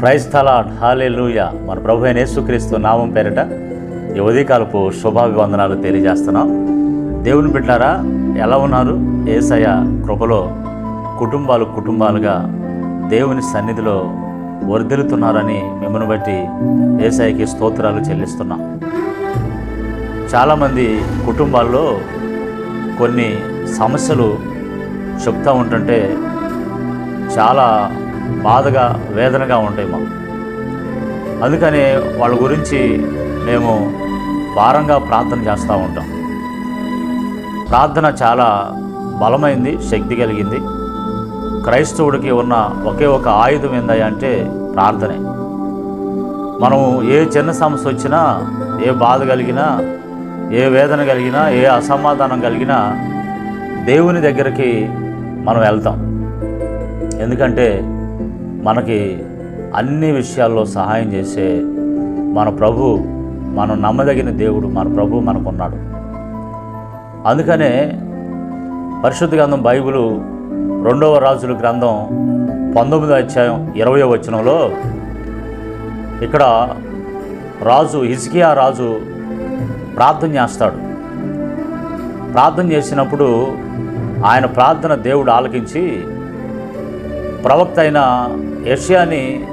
Praise తలాడ్ హాలే లూయ మన ప్రభు అయిన యేసుక్రీస్తు నామం పేరిట ఈ ఉదయకాలపు శుభాభివందనాలు తెలియజేస్తున్నాం. దేవుని బిడ్డారా ఎలా ఉన్నారు? ఏసయ కృపలో కుటుంబాలు కుటుంబాలుగా దేవుని సన్నిధిలో వర్ధిల్లుతున్నారని మిమ్మల్ని బట్టి ఏసఐకి స్తోత్రాలు చెల్లిస్తున్నాం. చాలామంది కుటుంబాల్లో కొన్ని సమస్యలు చెప్తూ ఉంటుంటే చాలా బాధగా వేదనగా ఉంటాయి మాకు. అందుకని వాళ్ళ గురించి మేము భారంగా ప్రార్థన చేస్తూ ఉంటాం. ప్రార్థన చాలా బలమైంది శక్తి కలిగింది. క్రైస్తవుడికి ఉన్న ఒకే ఒక ఆయుధం ఏందా అంటే ప్రార్థనే. మనం ఏ చిన్న సమస్య వచ్చినా ఏ బాధ కలిగినా ఏ వేదన కలిగినా ఏ అసమాధానం కలిగినా దేవుని దగ్గరికి మనం వెళ్తాం. ఎందుకంటే మనకి అన్ని విషయాల్లో సహాయం చేసే మన ప్రభు మనం నమ్మదగిన దేవుడు మన ప్రభు మనకున్నాడు. అందుకనే పరిశుద్ధ గ్రంథం బైబిలు రెండవ రాజుల గ్రంథం పంతొమ్మిదో అధ్యాయం ఇరవై వచనంలో ఇక్కడ రాజు హిజ్కియా రాజు ప్రార్థన చేస్తాడు. ప్రార్థన చేసినప్పుడు ఆయన ప్రార్థన దేవుడు ఆలకించి ప్రవక్త అయిన యష్యాని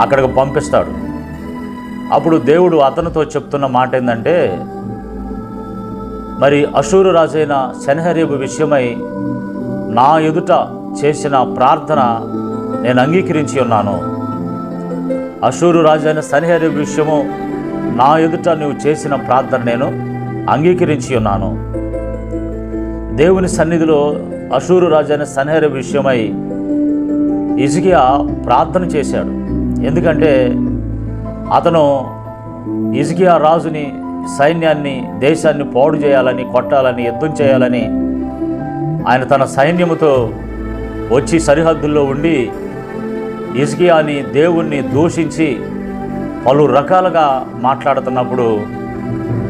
అక్కడికి పంపిస్తాడు. అప్పుడు దేవుడు అతనితో చెప్తున్న మాట ఏంటంటే మరి అశూరు రాజైన శనహరీబు విషయమై నా ఎదుట చేసిన ప్రార్థన నేను అంగీకరించి ఉన్నాను. అశూరు రాజైన సన్హరీబు విషయము నా ఎదుట నువ్వు చేసిన ప్రార్థన నేను అంగీకరించి ఉన్నాను. దేవుని సన్నిధిలో అశూరు రాజైన సన్హరీబు విషయమై ఇజికియా ప్రార్థన చేశాడు. ఎందుకంటే అతను ఇజికియా రాజుని సైన్యాన్ని దేశాన్ని పాడు చేయాలని కొట్టాలని యుద్ధం చేయాలని ఆయన తన సైన్యముతో వచ్చి సరిహద్దుల్లో ఉండి ఇజ్కియాని దేవుణ్ణి దూషించి పలు రకాలుగా మాట్లాడుతున్నప్పుడు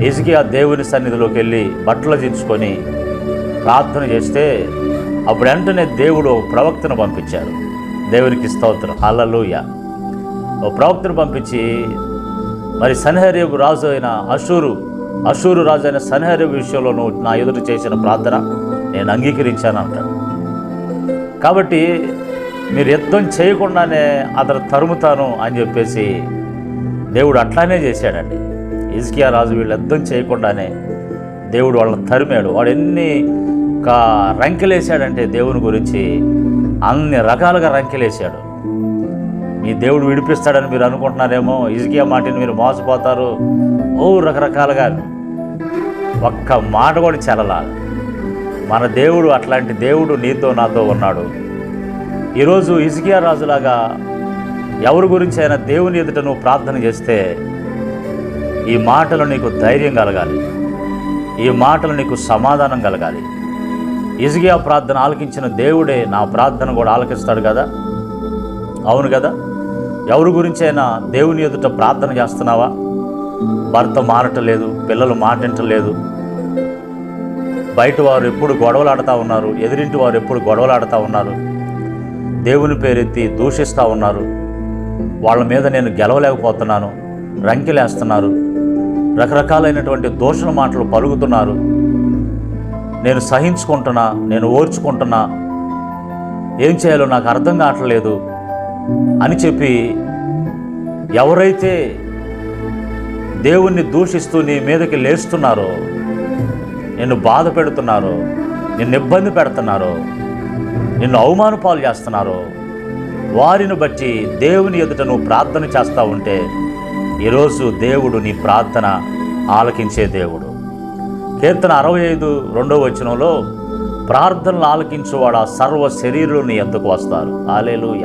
ఇజ్కియా దేవుని సన్నిధిలోకి వెళ్ళి బట్టలు దించుకొని ప్రార్థన చేస్తే అప్పుడు వెంటనే దేవుడు ప్రవక్తను పంపించారు దేవునికి స్తోత్రం. హల్లెలూయా. ఓ ప్రవక్తను పంపించి మరి సన్హరేబు రాజు అయిన అషూరు అషూరు రాజు అయిన సన్హరేబు విషయంలో నువ్వు నా ఎదురు చేసిన ప్రార్థన నేను అంగీకరించాను అంటాడు. కాబట్టి మీరు యుద్ధం చేయకుండానే అతను తరుముతాను అని చెప్పేసి దేవుడు అట్లానే చేశాడండి. ఇజ్కియా రాజు వీళ్ళు యుద్ధం చేయకుండానే దేవుడు వాళ్ళని తరిమాడు. వాడు ఎన్ని కా రంకెలేశాడంటే దేవుని గురించి అన్ని రకాలుగా రంకెలేశాడు. మీ దేవుడు విడిపిస్తాడని మీరు అనుకుంటున్నారేమో ఇజకియా మాటని మీరు మోసపోతారు. ఓ రకరకాలుగా ఒక్క మాట కూడా చెలలా మన దేవుడు అట్లాంటి దేవుడు నీతో నాతో ఉన్నాడు. ఈరోజు ఇజ్కియా రాజులాగా ఎవరి గురించి అయినా దేవుని ఎదుట నువ్వు ప్రార్థన చేస్తే ఈ మాటలు నీకు ధైర్యం కలగాలి. ఈ మాటలు నీకు సమాధానం కలగాలి. ఇజ్గియా ప్రార్థన ఆలకించిన దేవుడే నా ప్రార్థన కూడా ఆలకిస్తాడు కదా? అవును కదా? ఎవరి గురించైనా దేవుని ఎదుట ప్రార్థన చేస్తున్నావా? భర్త మారటలేదు పిల్లలు మాటింటలేదు బయట వారు ఎప్పుడు గొడవలాడుతూ ఉన్నారు ఎదిరింటి వారు ఎప్పుడు గొడవలాడుతూ ఉన్నారు. దేవుని పేరెత్తి దూషిస్తూ ఉన్నారు. వాళ్ళ మీద నేను గెలవలేకపోతున్నాను రంకిలేస్తున్నారు. రకరకాలైనటువంటి దూషణ మాటలు పలుకుతున్నారు. నేను సహించుకుంటున్నా నేను ఓర్చుకుంటున్నా. ఏం చేయాలో నాకు అర్థం కావట్లేదు అని చెప్పి ఎవరైతే దేవుణ్ణి దూషిస్తూ నీ మీదకి లేస్తున్నారో నిన్ను బాధ పెడుతున్నారో నిన్ను ఇబ్బంది పెడుతున్నారో నిన్ను అవమాన పాలు చేస్తున్నారో వారిని బట్టి దేవుని ఎదుట నువ్వు ప్రార్థన చేస్తూ ఉంటే ఈరోజు దేవుడు నీ ప్రార్థన ఆలకించే దేవుడు. కీర్తన అరవై ఐదు రెండో వచనంలో ప్రార్థనలు ఆలకించువాడు ఆ సర్వ శరీరులు నీ ఎందుకు వస్తారు? ఆలేలుయ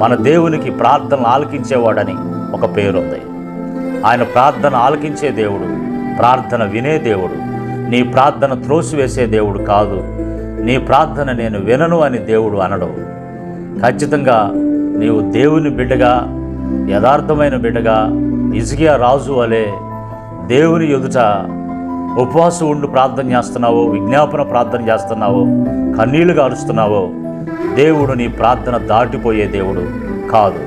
మన దేవునికి ప్రార్థనలు ఆలకించేవాడని ఒక పేరుంది. ఆయన ప్రార్థన ఆలకించే దేవుడు ప్రార్థన వినే దేవుడు నీ ప్రార్థన త్రోసివేసే దేవుడు కాదు. నీ ప్రార్థన నేను వినను అని దేవుడు అనడు. ఖచ్చితంగా నీవు దేవుని బిడ్డగా యథార్థమైన బిడ్డగా ఇజిగియా రాజు వలె దేవుని ఎదుట ఉపవాసం ఉండి ప్రార్థన చేస్తున్నావో విజ్ఞాపన ప్రార్థన చేస్తున్నావో కన్నీళ్ళు గారుస్తున్నావో. దేవుడు నీ ప్రార్థన దాటిపోయే దేవుడు కాదు.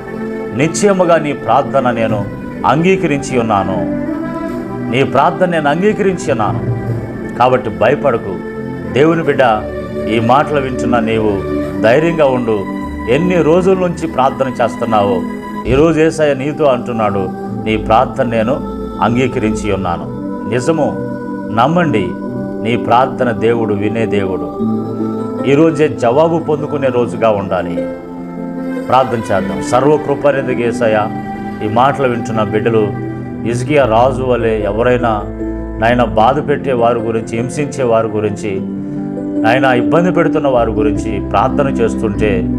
నిశ్చయముగా నీ ప్రార్థన నేను అంగీకరించి ఉన్నాను. నీ ప్రార్థన నేను అంగీకరించి ఉన్నాను. కాబట్టి భయపడకు. దేవుని బిడ్డ ఈ మాటలు వింటున్న నీవు ధైర్యంగా ఉండు. ఎన్ని రోజుల నుంచి ప్రార్థన చేస్తున్నావో ఈరోజు ఏసయ్య నీతో అంటున్నాడు నీ ప్రార్థన నేను అంగీకరించి ఉన్నాను. నిజము నమ్మండి నీ ప్రార్థన దేవుడు వినే దేవుడు. ఈరోజే జవాబు పొందుకునే రోజుగా ఉండాలి. ప్రార్థన చేద్దాం. సర్వకృపనేందుకు ఏసయ్య ఈ మాటలు వింటున్న బిడ్డలు ఇసుకియా రాజు వలె ఎవరైనా నాయన బాధ పెట్టే వారి గురించి హింసించే వారి గురించి నాయన ఇబ్బంది పెడుతున్న వారి గురించి ప్రార్థన చేస్తుంటే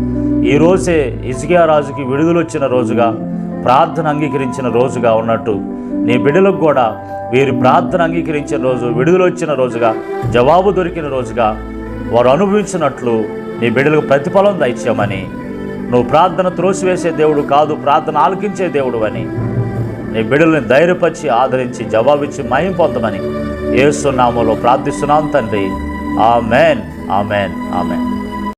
ఈ రోజే ఇసుకియా రాజుకి విడుదల వచ్చిన రోజుగా ప్రార్థన అంగీకరించిన రోజుగా ఉన్నట్టు. నీ బిడ్డలకు కూడా వీరి ప్రార్థన అంగీకరించిన రోజు విడుదల వచ్చిన రోజుగా జవాబు దొరికిన రోజుగా వారు అనుభవించినట్లు నీ బిడ్డలకు ప్రతిఫలం దయచేయమని. నువ్వు ప్రార్థన త్రోసివేసే దేవుడు కాదు ప్రార్థన ఆలకించే దేవుడు అని. నీ బిడ్డల్ని ధైర్యపరిచి ఆదరించి జవాబిచ్చి మయం పొందమని. ఏసునామలో ప్రార్థిస్తున్నాం తండ్రి. Amen amen amen.